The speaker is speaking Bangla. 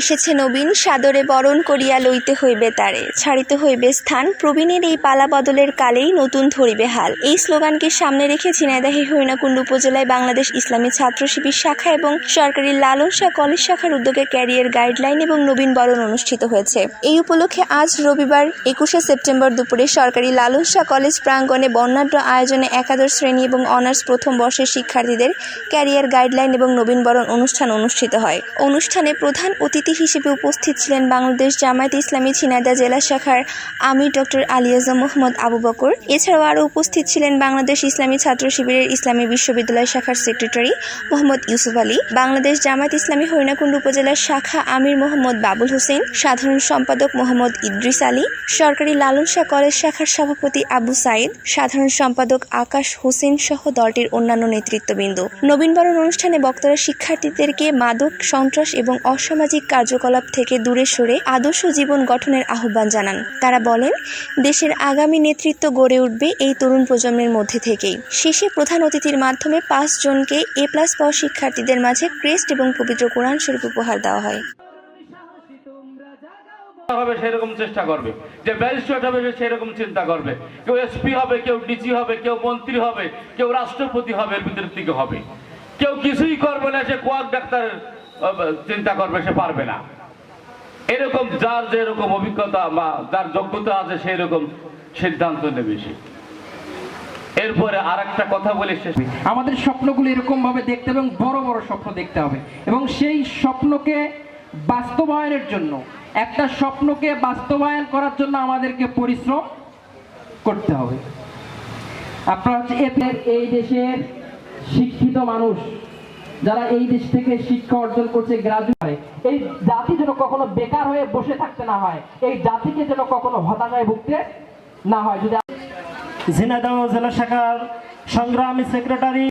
এসেছে নবীন, সাদরে বরণ করিয়া লইতে হইবে তারে। ছাড়িতে হইবে স্থান, প্রবীণের এই পালা বদলের কালেই নতুন ধরিবে হাল। এই স্লোগানকে সামনে রেখে ঝিনাইদহে হরিণাকুণ্ড উপজেলায় বাংলাদেশ ইসলামী ছাত্র শিবির শাখা এবং সরকারি লালন শাহ কলেজ শাখার উদ্যোগে ক্যারিয়ার গাইডলাইন এবং নবীন বরণ অনুষ্ঠিত হয়েছে। এই উপলক্ষে আজ রবিবার একুশে সেপ্টেম্বর দুপুরে সরকারি লালন শাহ কলেজ প্রাঙ্গণে বর্ণাঢ্য আয়োজনে একাদশ শ্রেণি এবং অনার্স প্রথম বর্ষের শিক্ষার্থীদের ক্যারিয়ার গাইডলাইন এবং নবীনবরণ অনুষ্ঠান অনুষ্ঠিত হয়। অনুষ্ঠানে প্রধান অতিথি হিসেবে উপস্থিত ছিলেন বাংলাদেশ জামায়াত ইসলামী ঝিনাইদহ জেলা শাখার আমির ডক্টর আলিয়াজম মোহাম্মদ আবু বকর। এছাড়াও আরও উপস্থিত ছিলেন বাংলাদেশ ইসলামী ছাত্র শিবিরের ইসলামী বিশ্ববিদ্যালয় শাখার সেক্রেটারি মোহাম্মদ ইউসুফ আলী, বাংলাদেশ জামায়াত ইসলামী হরিণাকুণ্ড উপজেলার শাখা আমির মোহাম্মদ বাবুল হোসেন, সাধারণ সম্পাদক মোহাম্মদ ইদ্রিস আলী, সরকারি লালন শাহ কলেজ শাখার সভাপতি আবু সাইদ, সাধারণ সম্পাদক আকাশ হোসেন সহ দলটির অন্যান্য নেতৃত্ববৃন্দ। নবীনবরণ অনুষ্ঠানে বক্তারা শিক্ষার্থীদেরকে মাদক, সন্ত্রাস এবং অসামাজিক কার্যকলাপ থেকে দূরে সরে আদর্শ জীবন গঠনের আহ্বান জানান। তারা বলেন, দেশের আগামী নেতৃত্ব গড়ে উঠবে এই তরুণ প্রজন্মের মধ্যে থেকেই। শেষে প্রধান অতিথির মাধ্যমে পাঁচ জনকে এ প্লাস পাওয়া শিক্ষার্থীদের মাঝে ক্রেস্ট এবং পবিত্র কোরআন শরীফ উপহার দেওয়া হয়। হবে সেরকম চেষ্টা করবে। যে ব্যারিস্টার হবে সেরকম চিন্তা করবে। কেউ এসপি হবে, কেউ ডিজি হবে, কেউ মন্ত্রী হবে, কেউ রাষ্ট্রপতি হবে, এর ভিতর থেকে হবে। কেউ কিছুই করবে না, সে কোয়াক ডাক্তারের চিন্তা করবে, সে পারবে না। এরকম যার যেরকম অভিজ্ঞতা বা যার যোগ্যতা আছে সেই রকম সিদ্ধান্ত নেবে সে। এরপরে আর একটা কথা বলে শেষ আমাদের স্বপ্নগুলো এরকম ভাবে দেখতে এবং বড় বড় স্বপ্ন দেখতে হবে। এবং সেই স্বপ্নকে বাস্তবায়নের জন্য, একটা স্বপ্নকে বাস্তবায়ন করার জন্য আমাদেরকে পরিশ্রম করতে হবে। আপনারা হচ্ছে এই দেশের শিক্ষিত মানুষ। যারা এই দেশ থেকে শিক্ষা অর্জন করছে গ্রাজুয়েট এই জাতি যেন কখনো বেকার হয়ে বসে থাকতে না হয়, এই জাতিকে যেন কখনো হতাশায় ভুগতে না হয়। যদি ঝিনাইদহ জেলা শাখার সংগ্রামী সেক্রেটারি